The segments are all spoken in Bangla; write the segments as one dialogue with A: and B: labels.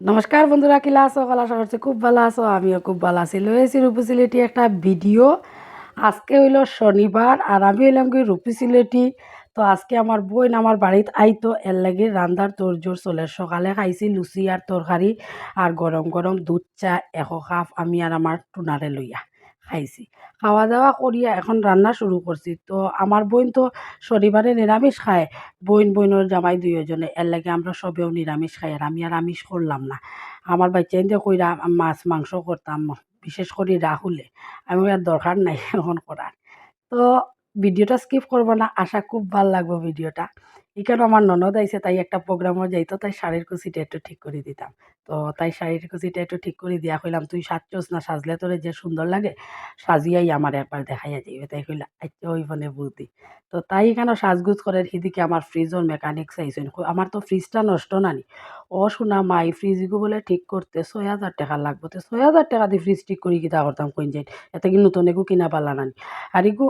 A: নমস্কার বন্ধুরা, কিলা আছো? কলা করছি খুব ভালো আছো। আমিও খুব ভালো আছি। লয়েছি রূপসিলেটি একটা ভিডিও। আজকে হইল শনিবার আর আমি হইলাম কি রূপসিলেটি তো আজকে আমার বোন আমার বাড়িতে আইতো, এর লাগে রান্দার তোরজোর চলে। সকালে খাইছি লুচি আর তরকারি আর গরম গরম দুধ, চা, এশ কাপ আমি আর আমার টুনারে লইয়া। খাইছি। খাওয়া দাওয়া করিয়া এখন রান্না শুরু করছি। তো আমার বোন তো শনিবারে নিরামিষ খায়। বোন, বোনের জামাই দুইজনে। এর লাগে আমরা সবেও নিরামিষ খাই। আর আমি আর আমিষ করলাম না। আমার বাচ্চা দিয়ে কইরা মাছ, মাংস করতাম, বিশেষ করে রাহুলে। আমি আর দরকার নাই এখন করার। তো ভিডিওটা স্কিপ করব না। আশা খুব ভালো লাগবে ভিডিওটা। এখানে আমার ননদ আইসে তাই একটা প্রোগ্রামও যাইতো, তাই শাড়ির কুচিটা একটু ঠিক করে দিতাম। তো তাই শাড়ির কুচিটা একটু ঠিক করে দিয়া কইলাম, তুই সাজছোস না, সাজলে তোরে যে সুন্দর লাগে, সাজিয়াই আমার একবার দেখাইয়া যাইবে। তাই কইলা আচ্ছা ওই ফোনে বুদ্ধি তো তাই এখানে সাজগুজ করে সেদিকে আমার ফ্রিজর মেকানিক চাইছেন আমার তো ফ্রিজটা নষ্ট নানি ও শোনা মাই ফ্রিজগু বলে ঠিক করতে ছয় হাজার টাকা লাগবে। তো ছয় হাজার টাকা দিয়ে ফ্রিজ ঠিক করি কিতা করতাম কইন যাই এতে কি নতুন এগু কিনা পারলা নানি আর এগু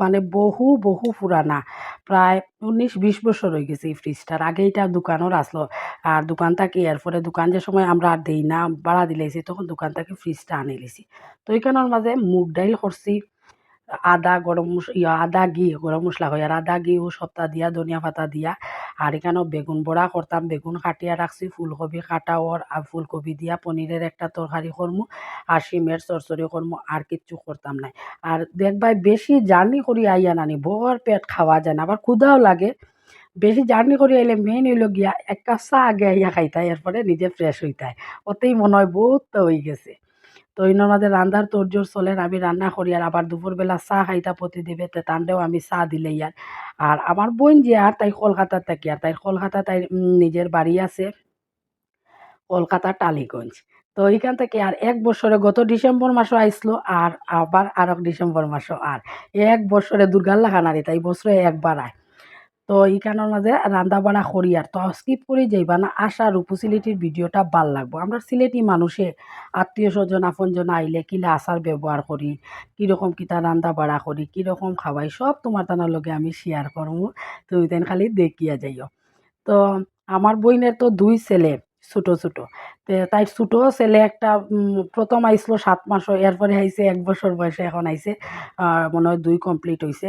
A: মানে বহু বহু পুরানা। প্রায় উনিশ, বিশ বছর হয়ে গেছে এই ফ্রিজটার আগে এটা দোকানও আসলো। আর দোকান থাকে এরপরে দোকান যে সময় আমরা আর দেই না, ভাড়া দিলেছি তখন দোকান থেকে ফ্রিজটা আনি লিছি। তো এইখানের মাঝে মুগ ডাইল করছি। আদা গরম ইয়া আদা ঘি, গরম মশলা হয়। আর আদা ঘি ও সপ্তাহ দিয়া, ধনিয়া পাতা দিয়া। আর এখানেও বেগুন বড়া করতাম। বেগুন কাটিয়া রাখছি ফুলকপি কাটা ওর আর ফুলকপি দিয়া, পনিরের একটা তরকারি করমু আর সিমের চরচরি করমু আর কিচ্ছু করতাম নাই। আর দেখবাই বেশি জার্নি করি আইয়া নানি। বর পেট খাওয়া যায় না আবার ক্ষুধাও লাগে। বেশি জার্নি করে আইলে মেইন হইল গিয়া, এক কাপ চা আগে আইয়া খাইতাই এরপরে নিজে ফ্রেশ হইতাই ওতেই মনে হয় বহুত হয়ে গেছে। তো ইনোর মাঝে রান্নার তোরজোর চলেন আমি রান্না করি আর আবার দুপুরবেলা চা খাইতা প্রতি দিবে, তে তান্ডেও আমি চা দিলে ইয়ার আর আমার বোন যে আর তাই কলকাতার থাকি আর তাই কলকাতা তাই নিজের বাড়ি আছে। কলকাতা টালিগঞ্জ। তো এইখান থেকে আর এক বছরে গত ডিসেম্বর মাসও আইসলো আর আবার আর এক ডিসেম্বর মাসও আর এক বছরে দুর্গার লাগানারি তাই বছরে একবার আয় তো এইখানের মাঝে রান্না বাড়া করি আর তো স্কিপ করে যাইবা না, আশা রূপু সিলেটির ভিডিওটা ভালো লাগবো। আমরা সিলেটি মানুষে, আত্মীয় স্বজন, আপনজন আইলে কিলা আচার ব্যবহার করি, কীরকম কিতা রান্না বাড়া করি, কীরকম খাওয়াই, সব তোমার তানার লগে আমি শেয়ার করব তুমি তেন খালি দেখিয়া যাইও। তো আমার বইনের তো দুই ছেলে ছোটো ছোটো। তে তাই ছোটো ছেলে একটা প্রথম আইসলো সাত মাসও এরপরে আইসে এক বছর বয়সে এখন আইসে মনে হয় দুই কমপ্লিট হয়েছে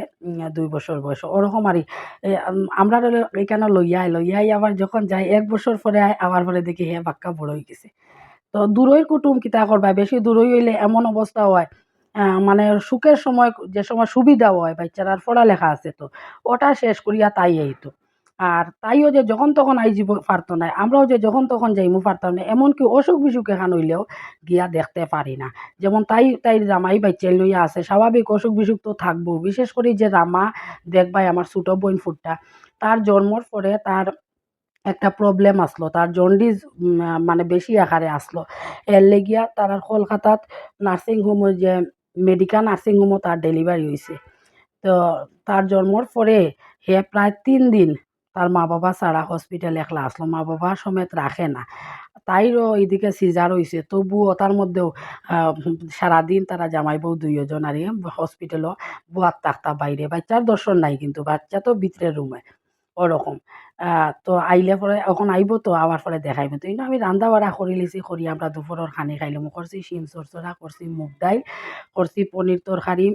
A: দুই বছর বয়স ওরকম আর আমরা এখানে লইয়াই লইয়াই আবার যখন যাই এক বছর পরে আয় আবার পরে দেখি হে বাক্কা বড় হয়ে গেছে। তো দূরই কুটুম কিতা করবা বেশি দূরই হইলে এমন অবস্থা হয় মানে সুখের সময়, যে সময় সুবিধা হয় বাচ্চারার পড়ালেখা আছে তো, ওটা শেষ করিয়া তাই এইতো আর তাইও যে যখন তখন আইজিব পারতো না আমরাও যে যখন তখন যাইমু পারতাম না এমনকি অসুখ বিসুখ এখান হইলেও গিয়া দেখতে পারি না। যেমন তাই তাই জামাই বাচ্চা লইয়া আছে, স্বাভাবিক অসুখ বিসুখ তো থাকব, বিশেষ করে যে রামা দেখবাই আমার ছোটো বোন ফুটটা, তার জন্মর পরে তার একটা প্রবলেম আসলো, তার জন্ডিস মানে বেশি আকারে আসলো। এর লেগিয়া তার কলকাতাত নার্সিং হোমে যে মেডিকেল নার্সিং হোমও তার ডেলিভারি হয়েছে তো তার জন্মর পরে হে প্রায় তিন দিন তার মা বাবা ছাড়া হসপিটালে একলা আসলো মা বাবা সমেত রাখে না। তাইরও এইদিকে সিজার হয়েছে তবুও তার মধ্যেও সারাদিন তারা জামাই বউ দুইজন আর হসপিটালও বুয়ার তাক্তা বাইরে। বাচ্চার দর্শন নাই কিন্তু, বাচ্চা তো ভিতরে রুমে ওরকম। তো আইলে পরে, এখন আইব তো, আবার পরে দেখাইব। তো কিন্তু আমি রান্ধা বাড়া করি লিছি করি আমরা দুপুরের খানি খাইলাম করছি শিম চরচরা করছি মুগ ডাইল করছি পনির তরকারি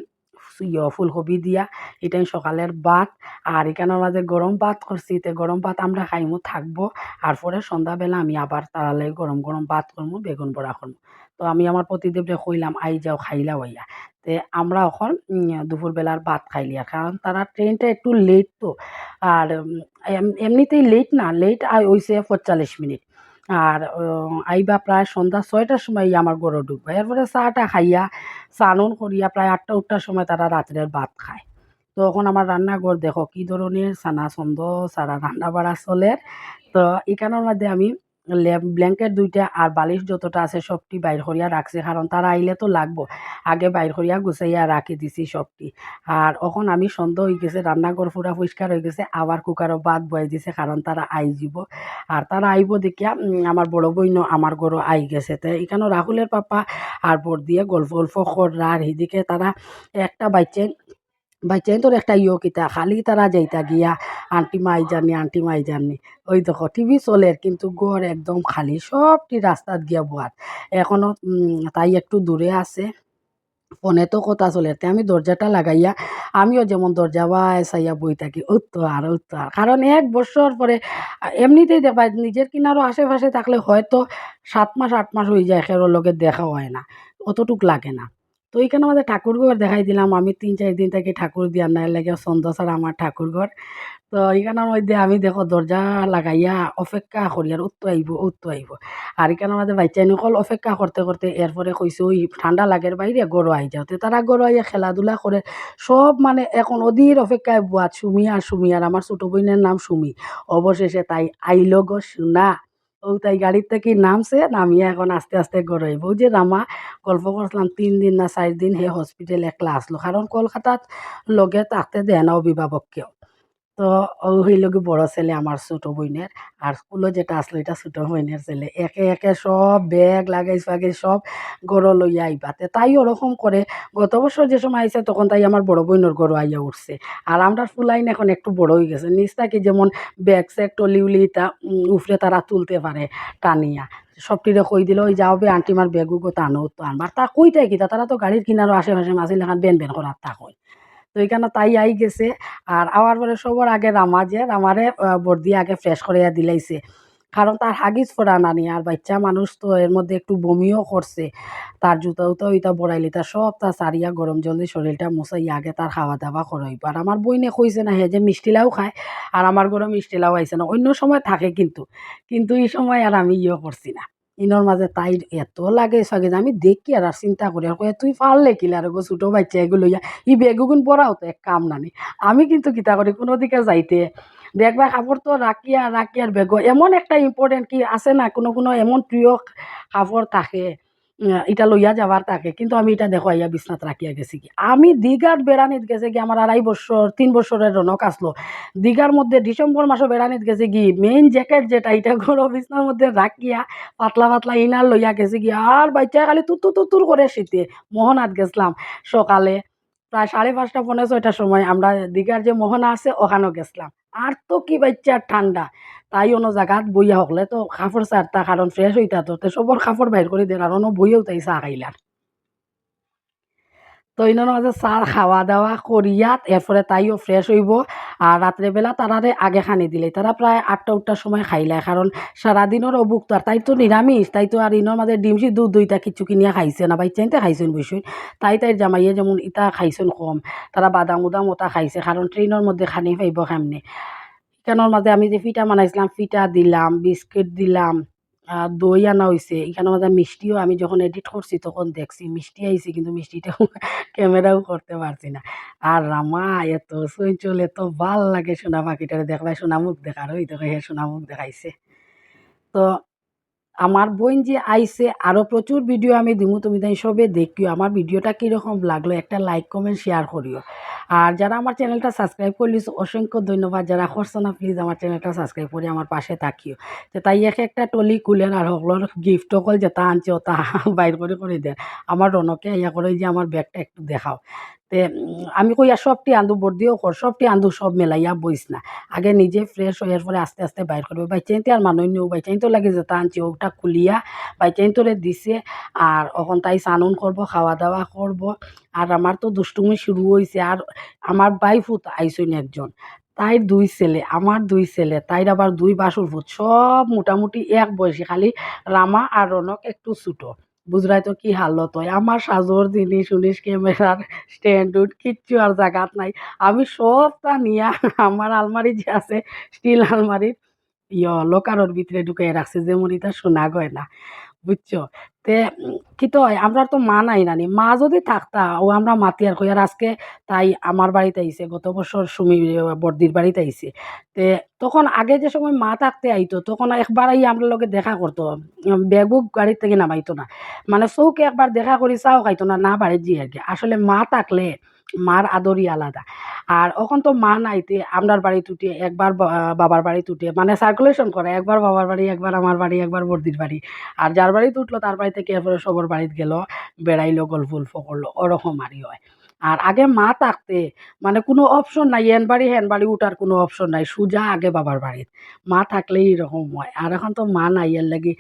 A: ইয়ে ফুলকপি দিয়া, এটাই সকালের ভাত। আর এখানের মাঝে গরম ভাত করছি, তে গরম ভাত আমরা খাইমু, থাকব। আর পরে সন্ধ্যাবেলা আমি আবার তারালে গরম গরম ভাত করব বেগুন বড়া করব তো আমি আমার প্রতিদেবরে কইলাম, আই যাও, খাইলা হইয়া। তে আমরা এখন দুপুরবেলার ভাত খাইলি। আর কারণ তারা ট্রেনটা একটু লেট তো। আর এমনিতেই লেট না লেট হইছে পঁয়তাল্লিশ মিনিট। আর আইবা প্রায় সন্ধ্যা ছয়টার সময় আমার গরু ঢুকবে। এরপরে চাটা খাইয়া, স্নান করিয়া প্রায় আটটা উঠটার সময় তারা রাত্রের ভাত খায়। তো এখন আমার রান্নাঘর দেখো কি ধরনের সানা ছন্দ সারা রান্না বাড়া চলে। তো এখানের মধ্যে আমি ব্ল্যাঙ্কেট দুইটা আর বালিশ যতটা আছে সবটি বাইর করিয়া রাখছে, কারণ তারা আইলে তো লাগবো। আগে বাইর করিয়া গুছাইয়া রাখি দিছি সবটি। আর এখন আমি সন্দেহ হয়ে গেছে, রান্নাঘর ফুরা পরিষ্কার হয়ে গেছে, আবার কুকারও বাদ বয়ে দিছে, কারণ তারা আই যাব আর তারা আইব দেখিয়া আমার বড় বইনও আমার গরু আই গেছে। তো এখানে রাহুলের পাপা আর বোর দিয়ে গল্প গল্প কর, আর এদিকে তারা একটা বাইচেন বাচ্চাই তোর একটা ইয়ে কিতা, খালি তারা যাইতা গিয়া আন্টি মাই জানি, আন্টি মাই জানি। ওই দেখো টিভি চলে, কিন্তু গড় একদম খালি, সবটি রাস্তাত গিয়া বোয়াত। এখনও তাই একটু দূরে আছে। ফোনে তো কথা চলে আমি দরজাটা লাগাইয়া, আমিও যেমন দরজা বাই চাইয়া বই থাকি উত্তর আর উত্তর কারণ এক বছর পরে, এমনিতেই দেখবা নিজের কিনারও আশেপাশে থাকলে হয়তো সাত মাস, আট মাস হয়ে যায় খেরোর লগে দেখা হয় না, অতটুক লাগে না। তো এইখানে আমাদের ঠাকুরঘর দেখাই দিলাম, আমি তিন, চার দিন থেকে ঠাকুর দিয়া নাই লাগে সন্তোষার আমার ঠাকুরঘর। তো এইখানের মধ্যে আমি দেখো দরজা লাগাইয়া অপেক্ষা করি আর উত্তর আইব উত্তর আইব আর এখানের মধ্যে বাচ্চা নকল অপেক্ষা করতে করতে এরপরে কইছে ওই ঠান্ডা লাগের বাইরে গরু আই যাও। তে তারা গরু আইয়া খেলাধুলা করে সব মানে এখন অধীর অপেক্ষায় বুয়াত সুমি আর সুমি আর আমার ছোটো বোনের নাম সুমি। অবশেষে তাই আইল গো শুনা। ও তাই গাড়ির থেকে নামছে, নামিয়ে এখন আস্তে আস্তে গড় আইব যে রামা গল্প করছিলাম তিন দিন না চার দিন হে হসপিটালে একলা আসলো কারণ কলকাতাত লগে থাকতে দেয় না অভিভাবককেও তো ও হইল কি বড় ছেলে আমার ছোট বইনের আর স্কুলে যেটা আসলো, এটা ছোটো বইনের ছেলে। একে একে সব ব্যাগ লাগাইছ ফাগাইছ সব গড় লইয়া আইবাতে তাই ওরকম করে গত বছর যে সময় আইছে, তখন তাই আমার বড় বইনের গড় আইয়া উঠছে। আর আমরা ফুলাইন এখন একটু বড় হয়ে গেছে। নিচ থাকি যেমন ব্যাগ স্যাগ টলি উলি তা উফরে তারা তুলতে পারে টানিয়া। সবটিরে কই দিল, ওই যাও বে আন্টিমার ব্যাগও গো টানো তো আনবার তা তাই কিতা তারা তো গাড়ির কিনারও আশেপাশে মাছিল এখান বেন বেন করার তা তো এখানে তাই আই গেছে। আর আওয়ার পরে সবার আগে রামা যে, রামারে বর্দি আগে ফ্রেশ করাইয়া দিলাইছে। কারণ তার হাগিস ফোড়া নানি আর বাচ্চা মানুষ তো এর মধ্যে একটু বমিও করছে। তার জুতা উতা ওইটা বড়াইলি, তার সব তার সারিয়া গরম জল দিয়ে শরীরটা মুছাইয়া আগে তার খাওয়া দাওয়া করাইব। আর আমার বইনে কইছে না হে যে মিষ্টি লাউ খায়, আর আমার ঘরে মিষ্টি লাউ আইছে না। অন্য সময় থাকে কিন্তু কিন্তু এই সময় আর আমি ইয়ে করছি না। ইনোর মাঝে তাই এত লাগে সগে আমি দেখি আর চিন্তা করি আর কয়ে, তুই পারলে আর গো ছোটো বাচ্চা এগুলো ই বেগুগুন পড়াও তো এক কাম নানি। আমি কিন্তু কিতা করি কোনো দিকে যাইতে। দেখবা কাপড় তো রাখি আর রাখি আর বেগ এমন একটা ইম্পর্টেন্ট কি আছে না, কোনো কোনো এমন প্রিয় কাপড় থাকে। এটা লইয়া যাবার তাকে কিন্তু আমি এটা দেখো আইয়া বিছনাথ রাখিয়া গেছি কি আমি দীঘার বেড়ানিত গেছে কি আমার আড়াই বছর তিন বছরের রনক আসলো দীঘার মধ্যে ডিসেম্বর মাসও বেড়ানিত গেছে কি মেইন জ্যাকেট যেটা এটা ঘর বিছনার মধ্যে রাখিয়া পাতলা পাতলা ইনার লইয়া গেছে কি আর বাচ্চা খালি তুতু তুতুর করে শীতে মোহনাথ গেছিলাম সকালে প্রায় সাড়ে পাঁচটা পনেরো ছয়টার সময় আমরা দীঘার যে মোহনা আছে, ওখানেও গেছিলাম। আর তো কি বাচ্চা ঠান্ডা। তাই অন্য জায়গাত বইয়া হকলে তো কাপড় চারটা কারণ ফ্রেশ হইতা তো সবর কাপড় বাইর করে আর অন্য বইয়েও তাই চা খাইলার তো ইনার মাঝে চার খাওয়া দাওয়া করিয়াত এরপরে তাইও ফ্রেশ হইব আর রাত্রেবেলা তারারে আগে খানি দিলে। তারা প্রায় আটটা উঠটার সময় খাইলায় কারণ সারাদিনের তো আর তাই তো নিরামিষ তাই তো আর ইনোর মাঝে ডিম সিদ্ধ দুইটা কিছু কিনিয়া খাইছে না, বাই চাইতে খাইছেন বসুন তাই তাই জামাইয়ে যেমন ইটা খাইছেন কম তারা বাদাম উদাম ওটা খাইছে কারণ ট্রেনের মধ্যে খানি পাইব সামনে এখানোর মাঝে আমি যে ফিটা বানাইছিলাম, ফিটা দিলাম, বিস্কিট দিলাম দই আনা হয়েছে এখানে মাঝে মিষ্টিও আমি যখন এডিট করছি তখন দেখছি মিষ্টি আইছে, কিন্তু মিষ্টিটাও ক্যামেরাও করতে পারছি না। আর রামা, এত চঞ্চল, এত ভালো লাগে সোনা পাখিটারে দেখবাই সোনা মুখ দেখার ওই দেখো হে সোনা মুখ দেখাইছে। তো আমার বোন যে আইছে আরও প্রচুর ভিডিও আমি দিমু, তুমি তাই সবে দেখিও। আমার ভিডিওটা কীরকম লাগল, একটা লাইক কমেন্ট শেয়ার করিও। আর যারা আমার চ্যানেলটা সাবস্ক্রাইব করলিস অসংখ্য ধন্যবাদ। যারা করছ না প্লিজ আমার চ্যানেলটা সাবস্ক্রাইব করে আমার পাশে থাকিও। তো তাই একে একটা টলি কুলেন আর সকলের গিফট সকল যেটা আনছে, ওটা বাইর করে করে দেয় আমার রনকে ইয়া করে যে আমার ব্যাগটা একটু দেখাও। তে আমি আমি আর সবটি আন্দু বর্দিও কর সবটি আন্দু সব মেলাইয়া বইস না। আগে নিজে ফ্রেশ হয়ে পরে আস্তে আস্তে বাইর করবে বাইচাইতে আর মানুষ নিও বাইচাইতে লাগে যেটা আনছে, ওটা খুলিয়া বাইচাইন্তরে দিছে। আর এখন তাই চানুন করব খাওয়া দাওয়া করব আর আমার তো দুষ্টুমি শুরু হয়েছে আর আমার বাইফুত আইসইন একজন। তাইর দুই ছেলে, আমার দুই ছেলে, তাইর আবার দুই বাসুর ফুট সব মোটামুটি এক বয়সী, খালি রামা আর রনক একটু ছোটো। বুঝরাই তো কি হালত হয়? আমার সাজর জিনিস উনিশ ক্যামেরার স্ট্যান্ড উড কিচ্ছু আর জায়গাত নাই। আমি সবটা নিয়া আমার আলমারি যে আছে, স্টিল আলমারির, ইয় লকারোর ভিতরে ঢুকাই রাখছে, যেমন এটা শোনা গয় না বুঝছ? তে, কি তো আমরা তো মা নাই নানি। মা যদি থাকতা, ও আমরা মাতি আর কই আর আজকে তাই আমার বাড়িতে আইছে, গত বছর সুমি বর্দির বাড়িতে আইছে। তে, তখন আগে যে সময় মা থাকতে আইতো, তখন একবার আই আমরা লগে দেখা করতো। বেগুক গাড়ির থেকে নামাইতো না। মানে চৌকে একবার দেখা করি, চাও খাইতো না না বাড়ির জি আর কি। আসলে মা থাকলে মার আদরই আলাদা। আর এখন তো মা নাইতে আমরার বাড়ি তুটে, একবার বাবার বাড়ি তুটে মানে সার্কুলেশন করে, একবার বাবার বাড়ি, একবার আমার বাড়ি, একবার বর্দির বাড়ি। আর যার বাড়িতে উঠল তার বাড়ি থেকে এরপরে সবার বাড়িতে গেল, বেড়াইলো গল্প উল্প করল ওরকম আরই হয়। আর আগে মা থাকতে মানে কোনো অপশন নাই এন বাড়ি, হেন বাড়ি উঠার কোনো অপশন নাই, সোজা আগে বাবার বাড়ির মা থাকলেই এরকম হয়। আর এখন তো মা নাই, এর লাগি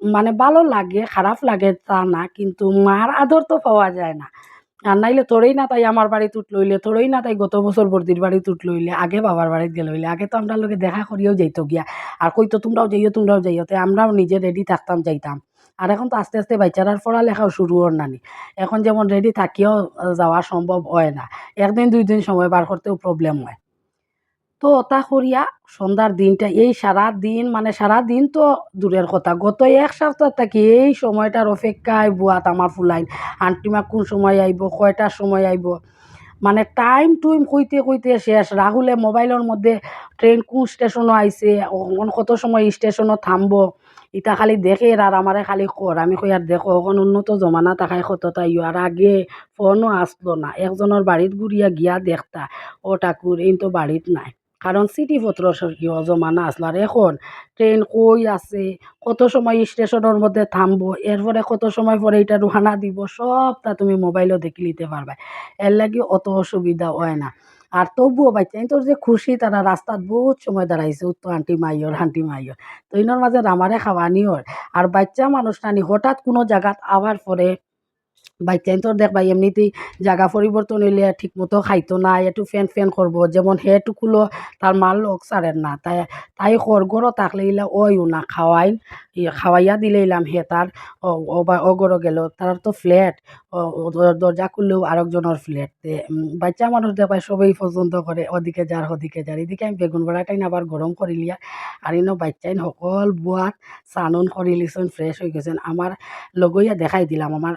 A: মানে ভালো লাগে, খারাপ লাগে তা না, কিন্তু মার আদর তো পাওয়া যায় না। আর নাইলে তোরেই না তাই আমার বাড়িতে তুট লইলে, তোরেই না তাই গত বছর বর্দির বাড়িতে তুট লইলে, আগে বাবার বাড়িতে গেলে হইলে, আগে তো আমরা লোকে দেখা করিয়েও যাইতো গিয়া। আর কইতো তোমরাও যাইও তোমরাও যাইও, তাই আমরাও নিজে রেডি থাকতাম, যাইতাম। আর এখন তো আস্তে আস্তে বাচ্চারার পড়ালেখাও শুরু হর নানি। এখন যেমন রেডি থাকিও যাওয়া সম্ভব হয় না। একদিন দুই দিন সময় বার করতেও প্রবলেম হয়। তো ওটা করিয়া সন্ধ্যার দিনটা, এই সারা দিন মানে সারা দিন তো দূরের কথা, গত এক সপ্তাহ থাকি এই সময়টার অপেক্ষায় বুয়াত আমার ফুলাইন আন্টিমা কোন সময় আইব, কয়টার সময় আইব? মানে টাইম টুইম কইতে কইতে শেষ। রাহুলে মোবাইলের মধ্যে ট্রেন কোন স্টেশনও আইছে অন কত সময় স্টেশনও থামবো? ইটা খালি দেখে আর আমারে খালি কর। আমি কই, আর দেখো এখন উন্নত জমানা তাকাই কত তাইও আর আগে ফোনও আসলো না। একজনের বাড়িত ঘুরিয়া গিয়া দেখতা, ও ঠাকুর, এই তো বাড়িত নাই। কারণ চিঠিপত্র কিয় জমানা আসলো আর এখন। ট্রেন কই আছে, কত সময় স্টেশনের মধ্যে থামবো এরপরে কত সময় পরে এটা রোহানা দিব সবটা তুমি মোবাইলও দেখে নিতে পারবে এর লাগি অত অসুবিধা হয় না। আর তবুও বাচ্চা তোর যে খুশি তারা রাস্তাত বহুত সময় দাঁড়াইছে উত্তর আন্টি মাইয়র আন্টি মাইয়র তো ইনোর মাঝে আমারে খাওয়ানিওর আর বাচ্চা মানুষ নানি, হঠাৎ কোনো জায়গাত আবার পরে বাচ্চাইন তোর দেখবা এমনিতেই জায়গা পরিবর্তন হইলে ঠিকমতো খাইতো না একটু ফেন ফেন করব যেমন হেটুকুলো তার মাল লোক ছাড়েন না। তাই তাই খরগরও থাকলে ইলা ওইও না খাওয়াই ইয়ে খাওয়াইয়া দিলে ইলাম হে তার অগরও গেল তার তো ফ্ল্যাট দরজা খুললেও আরেকজনের ফ্ল্যাট তে বাচ্চা মানুষ দেখবাই সবই পছন্দ করে, ওদিকে যার ওদিকে যার। এদিকে আমি বেগুন বড়াটাইন আবার গরম করি লিয়া। আর ইনো বাচ্চাইন সকল বুয়াত চানুন কৰি লিছোন ফ্রেশ হয়ে গেছেন। আমার লগইয়া দেখাই দিলাম আমার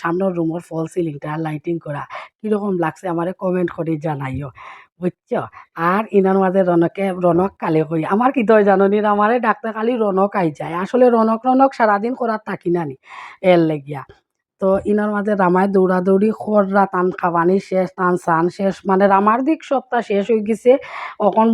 A: সামনের রুমের ফল সিলিংটা লাইটিং করা কীরকম লাগছে আমারে কমেন্ট করে জানাইও। বুঝছ আর ইনার মাঝে রনকে রনক কালে কই আমার কি তয় জাননির আমারে ডাক্তার কালি রনক আই যায়। আসলে রনক রনক সারাদিন করার থাকি নানি এর লেগিয়া। তো ইনার মাঝে রামায় দৌড়াদৌড়ি খররা তান খাবানি শেষ, তান সান শেষ। মানে রামার দিক সপ্তাহ শেষ হয়ে গেছে অখন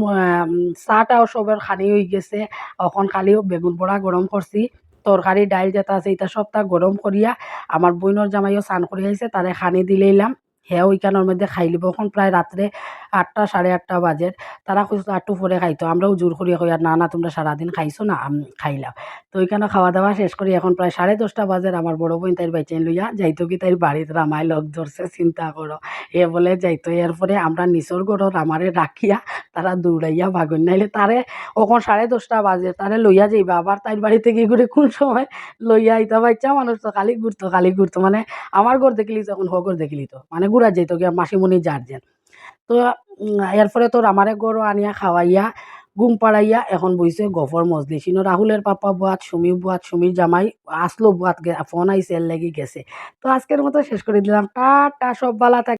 A: চাটাও সবের খানি হয়ে গেছে অখন খালিও বেগুন পোড়া গরম করছি। তরকারি, ডাইল যেটা আছে, এটা সপ্তাহ গরম করিয়া, আমার বইনর জামাইও স্নান করে আইছে তারে খানি দিলেইলাম হ্যাঁ ওইখানের মধ্যে খাই লিব। এখন প্রায় রাত্রে আটটা, সাড়ে আটটা বাজে। তারা খুঁজতো আটটু পরে খাইতো আমরাও জোর করিয়া কই, আর না না, তোমরা সারাদিন খাইছো না, আমি খাইলাম তো ওইখানে খাওয়া দাওয়া শেষ করি এখন প্রায় সাড়ে দশটা বাজে। আমার বড় বোন তাই বাইচেন লইয়া যাইতো কি তাই বাড়িতে রামায় লগ ধরছে, চিন্তা করো। এ বলে যাইতো। এরপরে আমরা নিচর গড়র আমারে রাখিয়া তারা দৌড়াইয়া বাগুন নাইলে তারে ওখন সাড়ে দশটা বাজে, তারে লইয়া যাইবা। আবার তাই বাড়িতে গিয়ে ঘুরে কোন সময় লইয়া আইতা বাচ্চা মানুষ তো খালি ঘুরতো খালি ঘুরতো। মানে আমার ঘর দেখলি তখন হগর দেখলি তো। মানে ঘুরা যেত গিয়া মাসিমণি যার যেন। তো এরপরে তোর আমারে গরু আনিয়া খাওয়াইয়া গুম পাড়াইয়া এখন বইছে গফর মজলিস ইনো রাহুলের পাপা বুয়াত সুমি বুয়াত সুমির জামাই আসলো বুয়াত ফোন আইসে লাগি গেছে। তো আজকের মতো শেষ করে দিলাম। টা টা, সব বালা থাক